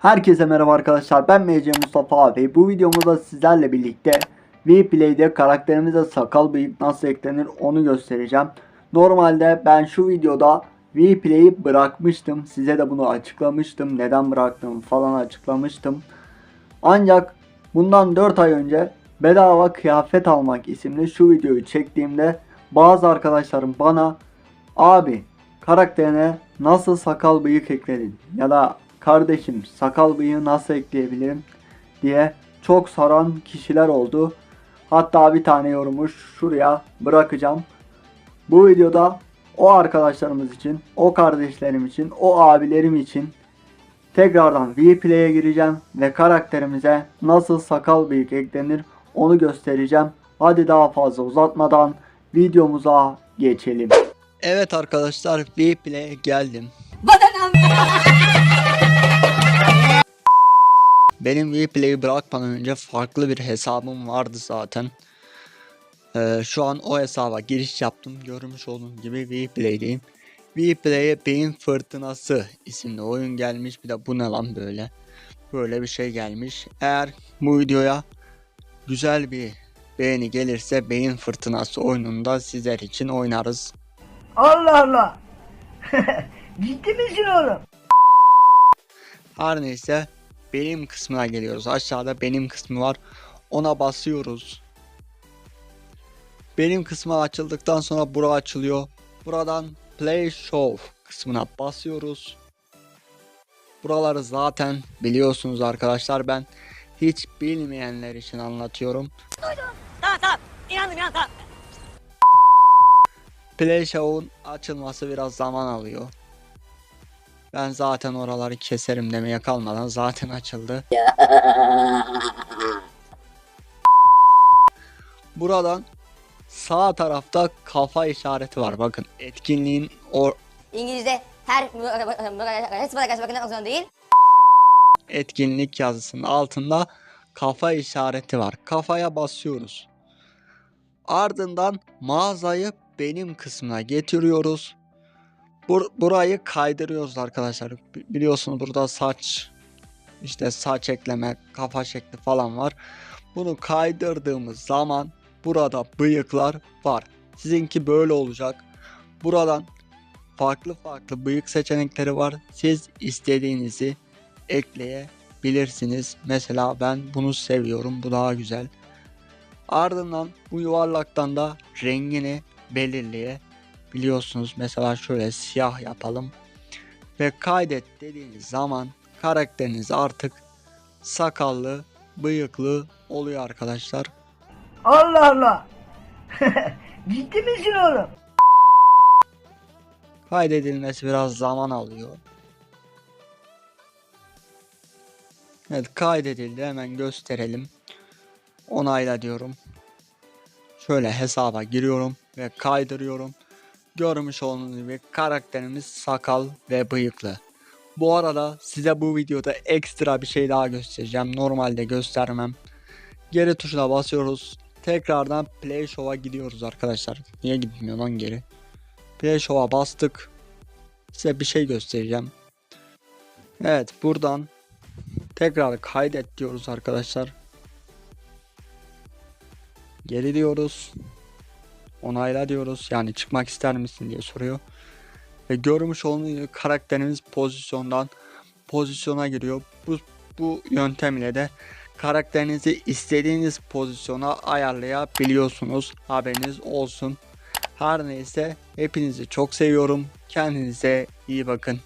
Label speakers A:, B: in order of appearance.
A: Herkese merhaba arkadaşlar ben MC Mustafa abi bu videomuzda sizlerle birlikte Vplay'de karakterimize sakal bıyık nasıl eklenir onu göstereceğim. Normalde ben şu videoda Vplay'i bırakmıştım size de bunu açıklamıştım neden bıraktım falan açıklamıştım. Ancak bundan 4 ay önce bedava kıyafet almak isimli şu videoyu çektiğimde bazı arkadaşlarım bana abi karakterine nasıl sakal bıyık ekledin ya da kardeşim sakal bıyığı nasıl ekleyebilirim diye çok soran kişiler oldu. Hatta bir tane yorumu şuraya bırakacağım. Bu videoda o arkadaşlarımız için, o kardeşlerim için, o abilerim için tekrardan Vplay'e gireceğim ve karakterimize nasıl sakal bıyık eklenir onu göstereceğim. Hadi daha fazla uzatmadan videomuza geçelim. Evet arkadaşlar Vplay'e geldim. Benim Vplay'i bırakmadan önce farklı bir hesabım vardı zaten. Ee, şu an o hesaba giriş yaptım. Görmüş olduğunuz gibi Vplay'deyim. Vplay'e Beyin Fırtınası isimli oyun gelmiş. Bir de bu ne lan böyle. Böyle bir şey gelmiş. Eğer bu videoya güzel bir beğeni gelirse Beyin Fırtınası oyununda sizler için oynarız.
B: Allah Allah. Ciddi misin oğlum?
A: Her neyse benim kısmına geliyoruz. Aşağıda benim kısmı var. Ona basıyoruz. Benim kısmı açıldıktan sonra bura açılıyor. Buradan Play Show kısmına basıyoruz. Buraları zaten biliyorsunuz arkadaşlar. Ben hiç bilmeyenler için anlatıyorum.
C: Tamam tamam. İnandım inandım tamam.
A: Play Show'un açılması biraz zaman alıyor. Ben zaten oraları keserim demeye kalmadan zaten açıldı. Buradan sağ tarafta kafa işareti var. Bakın etkinliğin o
C: İngilizce her bakın değil.
A: etkinlik yazısının altında kafa işareti var. Kafaya basıyoruz. Ardından mağazayı benim kısmına getiriyoruz. Bur- burayı kaydırıyoruz arkadaşlar. Bi- Biliyorsunuz burada saç işte saç ekleme, kafa şekli falan var. Bunu kaydırdığımız zaman burada bıyıklar var. Sizinki böyle olacak. Buradan farklı farklı bıyık seçenekleri var. Siz istediğinizi ekleyebilirsiniz. Mesela ben bunu seviyorum. Bu daha güzel. Ardından bu yuvarlaktan da rengini belirleyebiliyorsunuz. Mesela şöyle siyah yapalım. Ve kaydet dediğiniz zaman karakteriniz artık sakallı, bıyıklı oluyor arkadaşlar.
B: Allah Allah. Ciddi misin oğlum?
A: Kaydedilmesi biraz zaman alıyor. Evet kaydedildi hemen gösterelim. Onayla diyorum. Şöyle hesaba giriyorum ve kaydırıyorum. Görmüş olduğunuz gibi karakterimiz sakal ve bıyıklı. Bu arada size bu videoda ekstra bir şey daha göstereceğim. Normalde göstermem. Geri tuşuna basıyoruz. Tekrardan Play Show'a gidiyoruz arkadaşlar. Niye gitmiyor lan geri? Play Show'a bastık. Size bir şey göstereceğim. Evet buradan tekrar kaydet diyoruz arkadaşlar. Geri diyoruz. Onayla diyoruz. Yani çıkmak ister misin diye soruyor. Ve görmüş olduğunuz karakterimiz pozisyondan pozisyona giriyor. Bu, bu yöntemle de karakterinizi istediğiniz pozisyona ayarlayabiliyorsunuz. Haberiniz olsun. Her neyse hepinizi çok seviyorum. Kendinize iyi bakın.